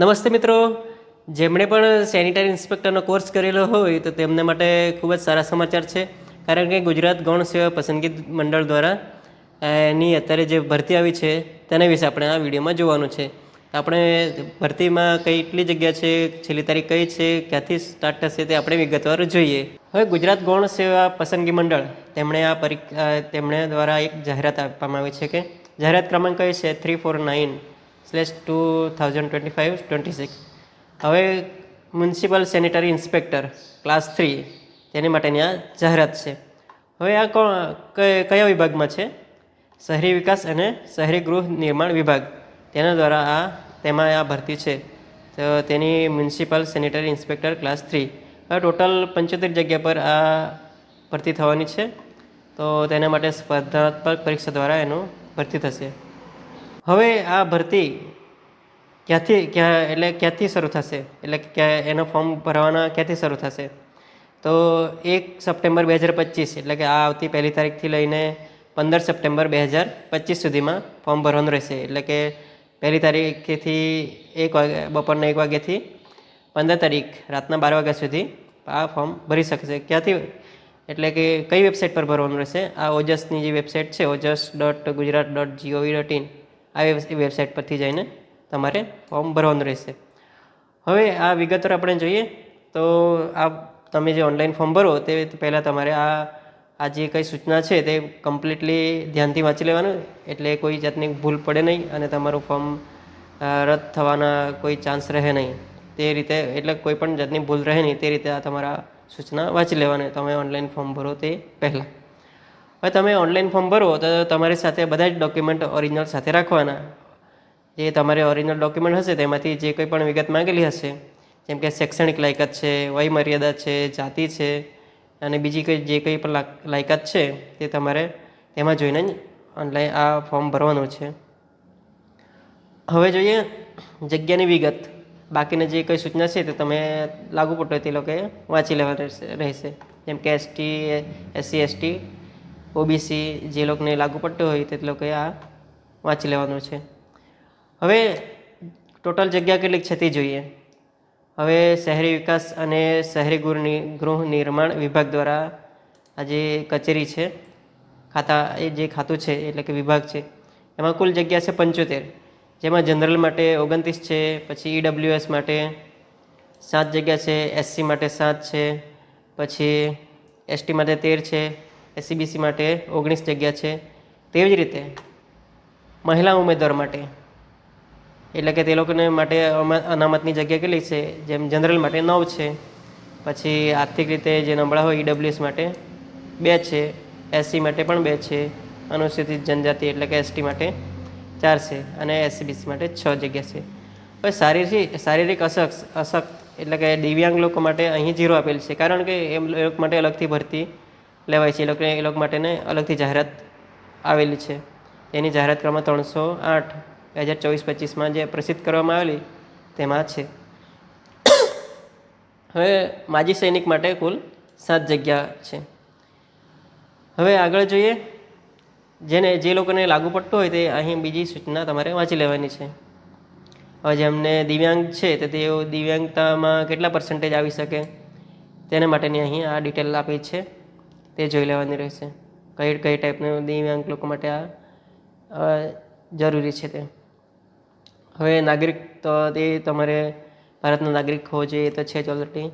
નમસ્તે મિત્રો. જેમણે પણ સેનિટરી ઇન્સ્પેક્ટરનો કોર્સ કરેલો હોય તો તેમને માટે ખૂબ જ સારા સમાચાર છે. કારણ કે ગુજરાત ગૌણ સેવા પસંદગી મંડળ દ્વારા, એની અત્યારે જે ભરતી આવી છે, તેના વિશે આપણે આ વિડીયોમાં જોવાનું છે. આપણે ભરતીમાં કઈ કેટલી જગ્યા છે, છેલ્લી તારીખ કઈ છે, ક્યાંથી સ્ટાર્ટ થશે તે આપણે વિગતવાર જોઈએ. હવે ગુજરાત ગૌણ સેવા પસંદગી મંડળ, તેમણે આ પરીક્ષા તેમણે દ્વારા એક જાહેરાત આપવામાં આવી છે કે, જાહેરાત ક્રમાંક કઈ છે? Three four nine slash two thousand twenty five twenty six હવે municipal sanitary inspector class three તેની માટેની આ જાહેરાત છે. હવે આ કયા વિભાગમાં છે? શહેરી વિકાસ અને શહેરી ગૃહ નિર્માણ વિભાગ. તેના દ્વારા આ, તેમાં આ ભરતી છે. તો તેની municipal sanitary inspector class three હવે ટોટલ પંચોતેર જગ્યા પર આ ભરતી થવાની છે. તો તેના માટે સ્પર્ધાત્મક પરીક્ષા દ્વારા એનું ભરતી થશે. હવે આ ભરતી ક્યાંથી, ક્યાં, એટલે ક્યાંથી શરૂ થશે? એટલે ક્યાં એનો ફોર્મ ભરવાના ક્યાંથી શરૂ થશે? તો એક સપ્ટેમ્બર બે હજાર પચીસ, એટલે કે આ આવતી પહેલી તારીખથી લઈને પંદર સપ્ટેમ્બર બે હજાર પચીસ સુધીમાં ફોર્મ ભરવાનું રહેશે. એટલે કે પહેલી તારીખથી એક વાગે, બપોરના એક વાગ્યાથી પંદર તારીખ, રાતના બાર વાગ્યા સુધી આ ફોર્મ ભરી શકશે. ક્યાંથી? એટલે કે કઈ વેબસાઇટ પર ભરવાનું રહેશે? આ ઓજસની જે વેબસાઇટ છે, Ojas dot Gujarat dot G O V dot in. આ વેબસાઇટ પરથી જઈને તમારે ફોર્મ ભરવાનું રહેશે. હવે આ વિગતવાર આપણે જોઈએ તો આ તમે જે ઓનલાઈન ફોર્મ ભરો તે પહેલાં તમારે આ આ જે કંઈ સૂચના છે તે કમ્પ્લીટલી ધ્યાનથી વાંચી લેવાનું. એટલે કોઈ જાતની ભૂલ પડે નહીં અને તમારું ફોર્મ રદ થવાના કોઈ ચાન્સ રહે નહીં. તે રીતે એટલે કોઈ પણ જાતની ભૂલ રહે નહીં તે રીતે આ તમારા સૂચના વાંચી લેવાની. તમે ઓનલાઈન ફોર્મ ભરો તે પહેલાં. હવે તમે ઓનલાઈન ફોર્મ ભરો તો તમારી સાથે બધા જ ડોક્યુમેન્ટ ઓરિજિનલ સાથે રાખવાના. જે તમારે ઓરિજિનલ ડોક્યુમેન્ટ હશે તેમાંથી જે કંઈ પણ વિગત માંગેલી હશે, જેમ કે શૈક્ષણિક લાયકાત છે, વય મર્યાદા છે, જાતિ છે, અને બીજી કંઈ જે કંઈ પણ લાયકાત છે તે તમારે તેમાં જોઈને જ ઓનલાઈન આ ફોર્મ ભરવાનું છે. હવે જોઈએ જગ્યાની વિગત. બાકીની જે કંઈ સૂચના છે તે તમે લાગુ પડતો તે લોકોએ વાંચી લેવા રહેશે રહેશે. જેમ કે એસટી એસસી એસટી ઓબીસી જે લોકોને લાગુ પડતો હોય તે લોકોએ આ વાંચી લેવાનું છે. હવે ટોટલ જગ્યા કેટલીક છે તે જોઈએ. હવે શહેરી વિકાસ અને શહેરી ગૃહની ગૃહ નિર્માણ વિભાગ દ્વારા આ જે કચેરી છે, ખાતા એ જે ખાતું છે એટલે કે વિભાગ છે, એમાં કુલ જગ્યા છે પંચોતેર. જેમાં જનરલ માટે ઓગણત્રીસ છે, પછી ઈડબ્લ્યુએસ માટે સાત જગ્યા છે એસસી માટે સાત છે, પછી એસટી માટે તેર છે એસસીબીસી માટે ઓગણીસ જગ્યા છે. તેવી જ રીતે મહિલા ઉમેદવાર માટે. એટલે કે તે લોકોને માટે અનામતની જગ્યા કેટલી છે? જેમ જનરલ માટે નવ છે. પછી આર્થિક રીતે જે નબળા હોય ઈડબ્લ્યુએસ માટે બે છે. એસસી માટે પણ બે છે. અનુસૂચિત જનજાતિ એટલે કે એસટી માટે ચાર છે અને એસસીબીસી માટે છ જગ્યા છે. હવે શારીરિક શારીરિક અશક્ત અશક્ત એટલે કે દિવ્યાંગ લોકો માટે અહીં જીરો આપેલ છે. કારણ કે એમ લોકો માટે અલગથી ભરતી લેવાય છે. એ લોકોને એ લોકો માટેને અલગથી જાહેરાત આવેલી છે. એની જાહેરાત ક્રમાંક ત્રણસો આઠ બે હજાર ચોવીસ પચીસમાં જે પ્રસિદ્ધ કરવામાં આવેલી, તેમાં છે. હવે માજી સૈનિક માટે કુલ સાત જગ્યા છે. હવે આગળ જોઈએ, જેને જે લોકોને લાગુ પડતું હોય તે અહીં બીજી સૂચના તમારે વાંચી લેવાની છે. હવે જેમને દિવ્યાંગ છે, તો તેઓ દિવ્યાંગતામાં કેટલા પર્સન્ટેજ આવી શકે, તેના માટેની અહીં આ ડિટેલ આપી છે. તે જોઈ લેવાની રહેશે. કઈ કઈ ટાઈપનું દિવ્યાંગ લોકો માટે આ જરૂરી છે તે. હવે નાગરિક તો તે તમારે ભારતનો નાગરિક હોવો જોઈએ, એ તો છે જ ઓલરેડી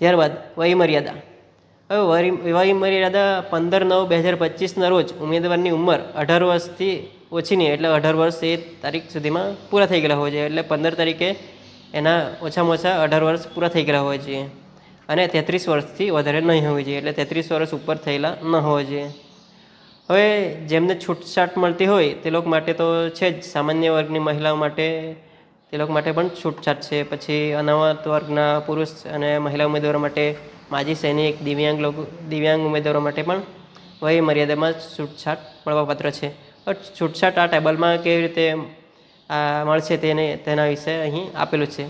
ત્યારબાદ વયમર્યાદા. હવે વય વય મર્યાદા પંદર નવ બે હજાર પચીસના રોજ ઉમેદવારની ઉંમર અઢાર વર્ષથી ઓછી નહીં, એટલે અઢાર વર્ષ એ તારીખ સુધીમાં પૂરા થઈ ગયેલા હોવા જોઈએ, એટલે પંદર તારીખે એના ઓછામાં ઓછા અઢાર વર્ષ પૂરા થઈ ગયેલા હોવા જોઈએ. અને તેત્રીસ વર્ષથી વધારે નહીં હોવી જોઈએ, એટલે તેત્રીસ વર્ષ ઉપર થયેલા ન હોવા જોઈએ. હવે જેમને છૂટછાટ મળતી હોય, તે લોકો માટે તો છે જ. સામાન્ય વર્ગની મહિલાઓ માટે તે લોકો માટે પણ છૂટછાટ છે. પછી અનામત વર્ગના પુરુષ અને મહિલા ઉમેદવારો માટે માજી સૈનિક, દિવ્યાંગ લોકો, દિવ્યાંગ ઉમેદવારો માટે પણ વય મર્યાદામાં છૂટછાટ મળવાપાત્ર છે. છૂટછાટ આ ટેબલમાં કેવી રીતે મળશે તેને, તેના વિશે અહીં આપેલું છે.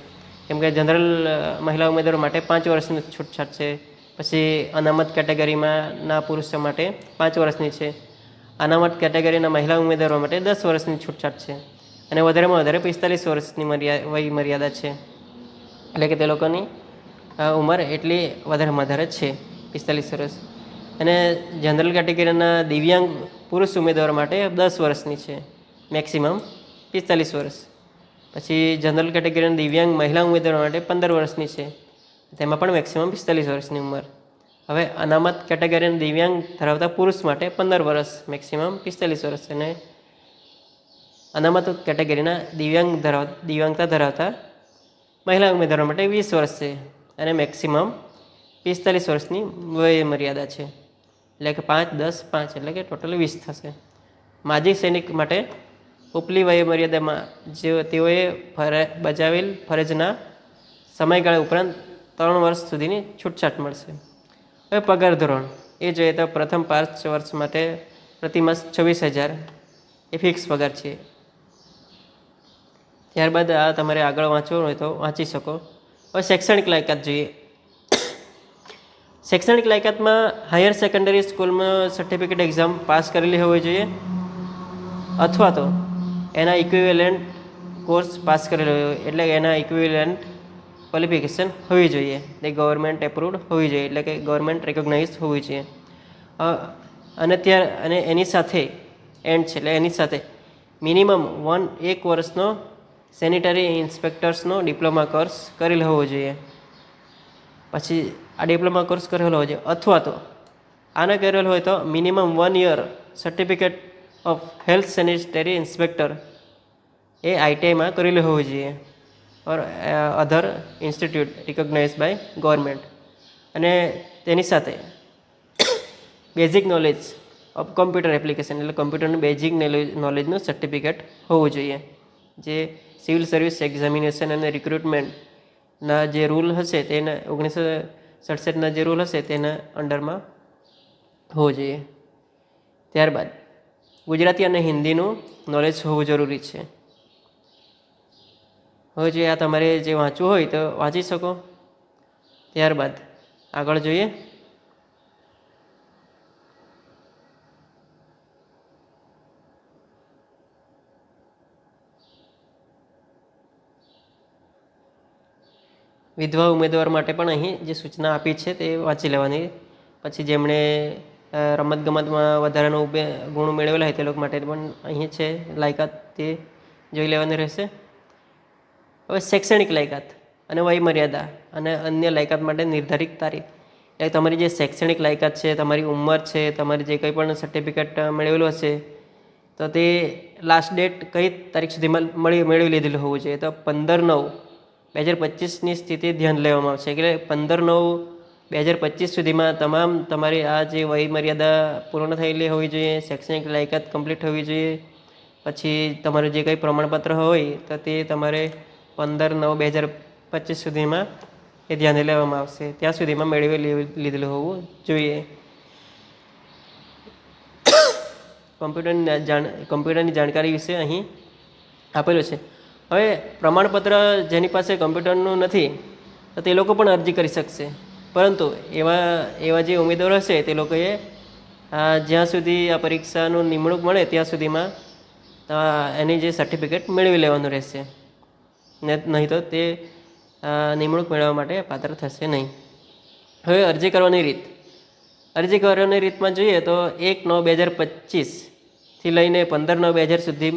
કેમ કે જનરલ મહિલા ઉમેદવારો માટે પાંચ વર્ષની છૂટછાટ છે. પછી અનામત કેટેગરીમાં ના પુરુષો માટે પાંચ વર્ષની છે. અનામત કેટેગરીના મહિલા ઉમેદવારો માટે દસ વર્ષની છૂટછાટ છે. અને વધારેમાં વધારે પિસ્તાલીસ વર્ષની મર્યા, વય મર્યાદા છે. એટલે કે તે લોકોની ઉંમર એટલી વધારેમાં વધારે છે, પિસ્તાલીસ વર્ષ. અને જનરલ કેટેગરીના દિવ્યાંગ પુરુષ ઉમેદવાર માટે દસ વર્ષની છે. મેક્સિમમ પિસ્તાલીસ વર્ષ. પછી જનરલ કેટેગરીના દિવ્યાંગ મહિલા ઉમેદવાર માટે પંદર વર્ષની છે. તેમાં પણ મેક્સિમમ પિસ્તાલીસ વર્ષની ઉંમર. હવે અનામત કેટેગરીના દિવ્યાંગ ધરાવતા પુરુષ માટે પંદર વર્ષ મેક્સિમમ પિસ્તાલીસ વર્ષ. અને અનામત કેટેગરીના દિવ્યાંગ ધરાવ, દિવ્યાંગતા ધરાવતા મહિલા ઉમેદવારો માટે વીસ વર્ષ છે. અને મેક્સિમમ પિસ્તાલીસ વર્ષની વય મર્યાદા છે. એટલે કે પાંચ, દસ, પાંચ, એટલે કે ટોટલ વીસ થશે. માજી સૈનિક માટે ઉપલી વયમર્યાદામાં જે તેઓએ ફર, બજાવેલ ફરજના સમયગાળા ઉપરાંત ત્રણ વર્ષ સુધીની છૂટછાટ મળશે. હવે પગાર ધોરણ. એ જોઈએ તો પ્રથમ પાંચ વર્ષ માટે પ્રતિમાસ છવ્વીસ હજાર એ ફિક્સ પગાર છે. ત્યારબાદ આ તમારે આગળ વાંચવું હોય તો વાંચી શકો. હવે શૈક્ષણિક લાયકાત જોઈએ. શૈક્ષણિક લાયકાતમાં હાયર સેકન્ડરી સ્કૂલમાં સર્ટિફિકેટ એક્ઝામ પાસ કરેલી હોવી જોઈએ. અથવા તો એના ઇક્વિવેલન્ટ કોર્સ પાસ કરેલો હોય, એટલે એના ઇક્વિવેલન્ટ ક્વોલિફિકેશન હોવી જોઈએ. તે ગવર્મેન્ટ એપ્રુવડ હોવી જોઈએ, એટલે કે ગવર્મેન્ટ રેકોગ્નાઇઝ હોવી જોઈએ. અને ત્યાં અને એની સાથે એન્ડ છે, એટલે એની સાથે મિનિમમ વન એક વર્ષનો સેનિટરી ઇન્સ્પેક્ટર્સનો ડિપ્લોમા કોર્સ કરેલો હોવો જોઈએ. પછી આ ડિપ્લોમા કોર્સ કરેલો હોવો જોઈએ. અથવા તો આને કરેલો હોય તો minimum one year certificate of health sanitary inspector એ આઈટીઆઈમાં કરેલું હોવું જોઈએ. Or other institute recognise by government અને તેની સાથે basic knowledge of computer application એટલે કોમ્પ્યુટરનું બેઝિક નોલેજનું સર્ટિફિકેટ હોવું જોઈએ. જે સિવિલ સર્વિસ એક્ઝામિનેશન અને રિક્રુટમેન્ટના જે રૂલ હશે તેના, ઓગણીસો સડસઠના જે રૂલ હશે તેના અંડરમાં હોવો જોઈએ. ત્યારબાદ ગુજરાતી અને હિન્દીનું નોલેજ હોવું જરૂરી છે. હવે જે આ તમારે જે વાંચવું હોય તો વાંચી શકો. ત્યારબાદ આગળ જોઈએ. વિધવા ઉમેદવાર માટે પણ અહીં જે સૂચના આપી છે તે વાંચી લેવાની. પછી જેમણે રમતગમતમાં વધારાનો ગુણ મેળવેલા હોય તે લોકો માટે પણ અહીં છે લાયકાત તે જોઈ લેવાની રહેશે. હવે શૈક્ષણિક લાયકાત અને વયમર્યાદા અને અન્ય લાયકાત માટે નિર્ધારિત તારીખ. એટલે તમારી જે શૈક્ષણિક લાયકાત છે, તમારી ઉંમર છે, તમારી જે કંઈ પણ સર્ટિફિકેટ મેળવેલું હશે, તો તે લાસ્ટ ડેટ કઈ તારીખ સુધીમાં મળી, મેળવી લીધેલું હોવું જોઈએ? તો પંદર નવ, બે હજાર પચીસની સ્થિતિ ધ્યાન લેવામાં આવશે. એટલે પંદર નવ બે હજાર પચીસ સુધીમાં તમામ તમારી આ જે વય મર્યાદા પૂર્ણ થયેલી હોવી જોઈએ, શૈક્ષણિક લાયકાત કમ્પ્લીટ હોવી જોઈએ, પછી તમારું જે કંઈ પ્રમાણપત્ર હોય તો તે તમારે પંદર નવ બે હજાર પચીસ સુધીમાં એ ધ્યાને લેવામાં આવશે. ત્યાં સુધીમાં મેળવી લીધેલું હોવું જોઈએ. કોમ્પ્યુટરની જાણ કોમ્પ્યુટરની જાણકારી વિશે અહીં આપેલું છે. હવે પ્રમાણપત્ર જેની પાસે કોમ્પ્યુટરનું નથી, તો તે લોકો પણ અરજી કરી શકશે. પરંતુ એવા એવા જે ઉમેદવારો હશે તે લોકોએ આ જ્યાં સુધી આ પરીક્ષાનું નિમણૂક મળે, ત્યાં સુધીમાં એની જે સર્ટિફિકેટ મેળવી લેવાનું રહેશે. ને, નહીં તો તે નિમણૂક મેળવવા માટે પાત્ર થશે નહીં. હવે અરજી કરવાની રીત. અરજી કરવાની રીતમાં જોઈએ તો એક નવ બે હજાર પચીસથી લઈને પંદર નવ બે હજાર સુધી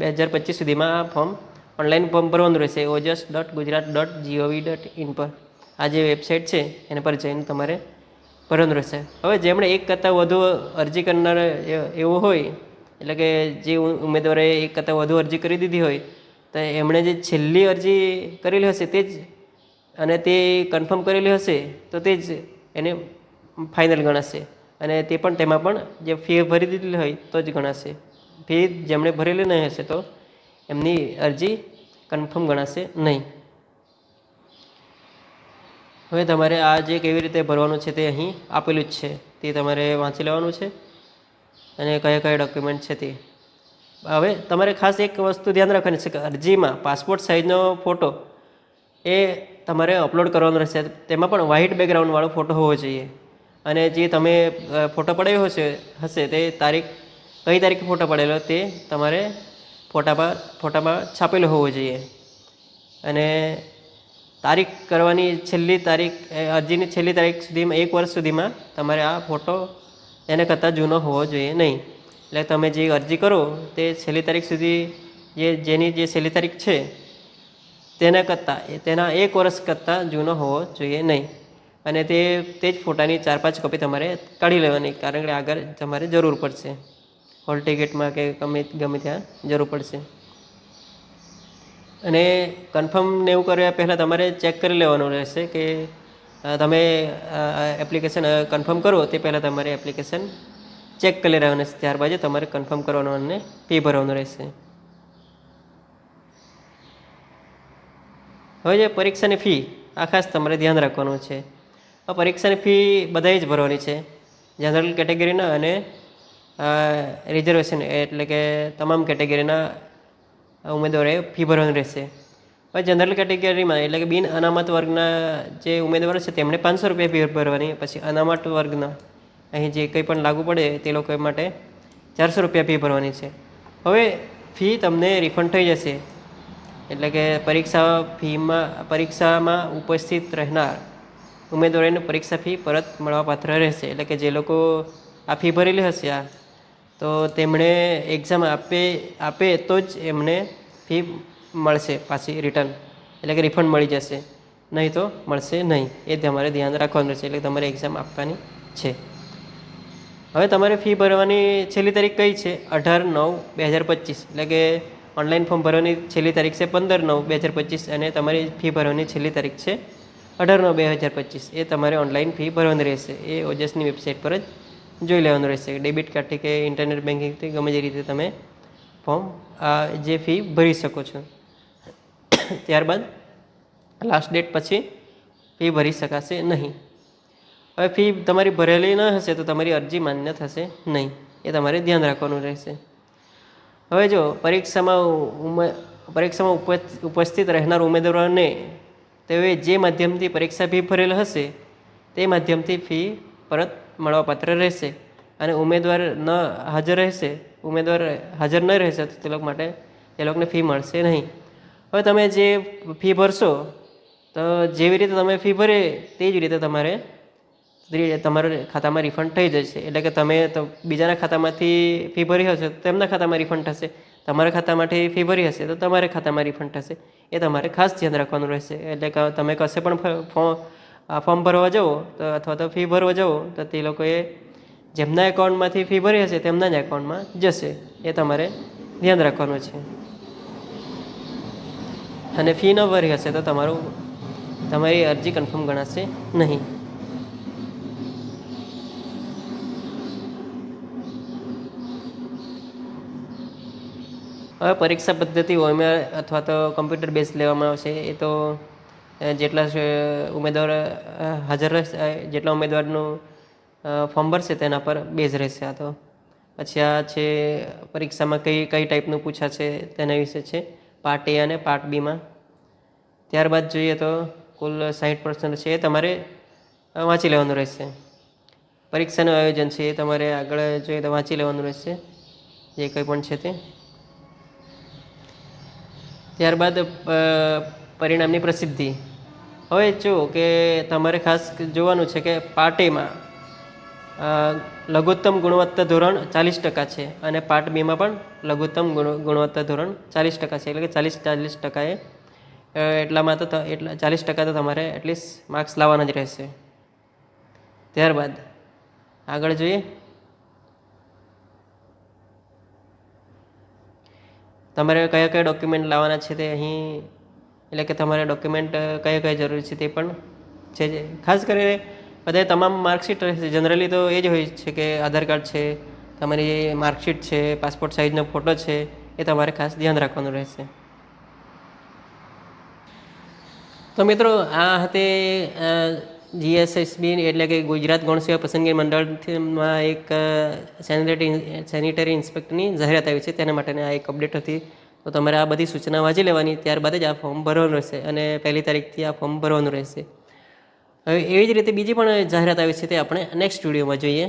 બે હજાર પચીસ સુધીમાં આ ફોર્મ ઓનલાઈન ફોર્મ ભરવાનું રહેશે. Ojas dot Gujarat dot G O V dot in પર. આ જે વેબસાઇટ છે, એના પર જઈને તમારે ભરવાનું રહેશે. હવે જેમણે એક કરતાં વધુ અરજી કરનાર એવું હોય, એટલે કે જે ઉમેદવારે એક કરતાં વધુ અરજી કરી દીધી હોય, તો એમણે જે છેલ્લી અરજી કરેલી હશે તે જ, અને તે કન્ફર્મ કરેલી હશે, તો તે જ એને ફાઇનલ ગણાશે. અને તે પણ તેમાં પણ જે ફી ભરી દીધેલી હોય, તો જ ગણાશે. ફી જેમણે ભરેલી નહીં હશે, તો એમની અરજી કન્ફર્મ ગણાશે નહીં. હવે તમારે આ જે કેવી રીતે ભરવાનું છે તે અહીં આપેલું જ છે, તે તમારે વાંચી લેવાનું છે અને કયા કયા ડોક્યુમેન્ટ છે તે. હવે તમારે ખાસ એક વસ્તુ ધ્યાન રાખવાની છે કે અરજીમાં પાસપોર્ટ સાઇઝનો ફોટો એ તમારે અપલોડ કરવાનો રહેશે. તેમાં પણ વ્હાઇટ બેકગ્રાઉન્ડવાળો ફોટો હોવો જોઈએ. અને જે તમે ફોટો પડાવ્યો હશે હશે તે તારીખ, કઈ તારીખે ફોટો પડેલો તે તમારે ફોટામાં ફોટામાં છાપેલો હોવો જોઈએ. અને તારીખ કરવાની છેલ્લી તારીખ અરજીની છેલ્લી તારીખ સુધીમાં, એક વર્ષ સુધીમાં તમારે આ ફોટો એને કરતાં જૂનો હોવો જોઈએ નહીં. એટલે તમે જે અરજી કરો, તે છેલ્લી તારીખ સુધી જે, જેની જે છેલ્લી તારીખ છે, તેના કરતાં તેના એક વર્ષ કરતાં જૂનો હોવો જોઈએ નહીં. અને તે તે જ ફોટાની ચાર પાંચ કોપી તમારે કાઢી લેવાની, કારણ કે આગળ તમારે જરૂર પડશે. હોલ ટિકિટમાં કે ગમે ગમે ત્યાં જરૂર પડશે. અને કન્ફર્મ ને એવું કર્યા પહેલાં તમારે ચેક કરી લેવાનું રહેશે કે તમે એપ્લિકેશન કન્ફર્મ કરો તે પહેલાં તમારે એપ્લિકેશન ચેક કરી લેવાનું છે ત્યારબાદ તમારે કન્ફર્મ કરવાનું અને ફી ભરવાનું રહેશે. હવે જે પરીક્ષાની ફી આ ખાસ તમારે ધ્યાન રાખવાનું છે. આ પરીક્ષાની ફી બધાએ જ ભરવાની છે. જનરલ કેટેગરીના અને રિઝર્વેશન એટલે કે તમામ કેટેગરીના ઉમેદવારોએ ફી ભરવાની રહેશે. હવે જનરલ કેટેગરીમાં એટલે કે બિન અનામત વર્ગના જે ઉમેદવારો છે, તેમણે પાંચસો રૂપિયા ફી ભરવાની, પછી અનામત વર્ગના અહીં જે કંઈ પણ લાગુ પડે તે લોકો માટે ચારસો રૂપિયા ફી ભરવાની છે. હવે ફી તમને રિફંડ થઈ જશે. એટલે કે પરીક્ષા ફીમાં, પરીક્ષામાં ઉપસ્થિત રહેનાર ઉમેદવારોને પરીક્ષા ફી પરત મળવાપાત્ર રહેશે. એટલે કે જે લોકો આ ફી ભરેલી હશે, આ તો તેમણે એક્ઝામ આપે આપે તો જ એમને ફી મળશે પાછી રિટર્ન એટલે કે રિફંડ મળી જશે. નહીં તો મળશે નહીં. એ તમારે ધ્યાન રાખવાનું રહેશે એટલે તમારે એક્ઝામ આપવાની છે. હવે તમારે ફી ભરવાની છેલ્લી તારીખ કઈ છે? અઢાર નવ બે હજાર પચીસ. એટલે કે ઓનલાઈન ફોર્મ ભરવાની છેલ્લી તારીખ છે પંદર નવ બે હજાર પચીસ અને તમારી ફી ભરવાની છેલ્લી તારીખ છે અઢાર નવ બે હજાર પચીસ. એ તમારે ઓનલાઈન ફી ભરવાની રહેશે. એ ઓજસની વેબસાઇટ પર જ જોઈ લેવાનું રહેશે ડેબિટ કાર્ડથી કે ઇન્ટરનેટ બેન્કિંગથી ગમે જે રીતે તમે ફોર્મ જે ફી ભરી શકો છો. ત્યારબાદ લાસ્ટ ડેટ પછી ફી ભરી શકાશે નહીં. હવે ફી તમારી ભરેલી ન હશે તો તમારી અરજી માન્ય થશે નહીં. એ તમારે ધ્યાન રાખવાનું રહેશે. હવે જો પરીક્ષામાં ઉમે, પરીક્ષામાં ઉપસ્થ- ઉપસ્થિત રહેનાર ઉમેદવારોને તેઓએ જે માધ્યમથી પરીક્ષા ફી ભરેલ હશે, તે માધ્યમથી ફી પરત મળવાપાત્ર રહેશે અને ઉમેદવાર ન હાજર રહેશે, ઉમેદવાર હાજર ન રહેશે, તો તે લોકો માટે એ લોકોને ફી મળશે નહીં. હવે તમે જે ફી ભરશો, તો જેવી રીતે તમે ફી ભરે તે જ રીતે તમારે તમારા ખાતામાં રિફંડ થઈ જશે. એટલે કે તમે તો બીજાના ખાતામાંથી ફી ભરી હશે, તો તેમના ખાતામાં રિફંડ થશે. તમારા ખાતામાંથી ફી ભરી હશે, તો તમારા ખાતામાં રિફંડ થશે. એ તમારે ખાસ ધ્યાન રાખવાનું રહેશે. એટલે કે તમે કશે પણ ફોર્મ ભરવા જવો તો અથવા તો ફી ભરવા જવો તો તે લોકોએ જેમના એકાઉન્ટમાંથી ફી ભરી હશે તેમના જ એકાઉન્ટમાં જશે. એ તમારે ધ્યાન રાખવાનું છે. અને ફી ન ભરી હશે તો તમારું, તમારી અરજી કન્ફર્મ ગણાશે નહીં. હવે પરીક્ષા પદ્ધતિ ઓએમઆર અથવા તો કમ્પ્યુટર બેઝ લેવામાં આવશે એ તો જેટલા ઉમેદવાર હાજર રહેશે જેટલા ઉમેદવારનું ફોર્મ ભરશે તેના પર બેઝ રહેશે આ તો. પછી આ છે, પરીક્ષામાં કઈ કઈ ટાઈપનું પૂછાશે તેના વિશે છે પાર્ટ એ અને પાર્ટ બીમાં ત્યારબાદ જોઈએ તો કુલ સાહીઠ પર્સન્ટ છે એ તમારે વાંચી લેવાનું રહેશે. પરીક્ષાનું આયોજન છે એ તમારે આગળ જોઈએ તો વાંચી લેવાનું રહેશે, જે કંઈ પણ છે તે. ત્યારબાદ પરિણામની પ્રસિદ્ધિ. હવે જો કે તમારે ખાસ જોવાનું છે કે પાર્ટીમાં લઘુત્તમ ગુણવત્તા ધોરણ ચાલીસ ટકા છે અને પાર્ટ બીમાં પણ લઘુત્તમ ગુણવત્તા ધોરણ ચાલીસ ટકા છે. એટલે કે ચાલીસ ચાલીસ ટકાએ એટલામાં તો, એટલા, ચાલીસ ટકા તો તમારે એટલીસ્ટ માર્ક્સ લાવવાના જ રહેશે. ત્યારબાદ આગળ જોઈએ. તમારે કયા કયા ડોક્યુમેન્ટ લાવવાના છે તે અહીં એટલે કે તમારે ડોક્યુમેન્ટ કયા કયા જરૂરી છે તે પણ છે જે. ખાસ કરીને બધા તમામ માર્કશીટ રહેશે જનરલી તો એ જ હોય છે કે આધાર કાર્ડ છે, તમારી માર્કશીટ છે પાસપોર્ટ સાઇઝનો ફોટો છે, એ તમારે ખાસ ધ્યાન રાખવાનું રહેશે. તો મિત્રો, આ હતી જીએસએસબી એટલે કે ગુજરાત ગૌણ સેવા પસંદગી મંડળમાં એક સેનિટરી સેનિટરી ઇન્સ્પેક્ટરની જાહેરાત આવી છે. તેના માટેની આ એક અપડેટ હતી. તો તમારે આ બધી સૂચના વાંચી લેવાની, ત્યારબાદ જ આ ફોર્મ ભરવાનું રહેશે અને પહેલી તારીખથી આ ફોર્મ ભરવાનું રહેશે. હવે એવી જ રીતે બીજી પણ જાહેરાત આવી છે તે આપણે નેક્સ્ટ વિડીયોમાં જોઈએ.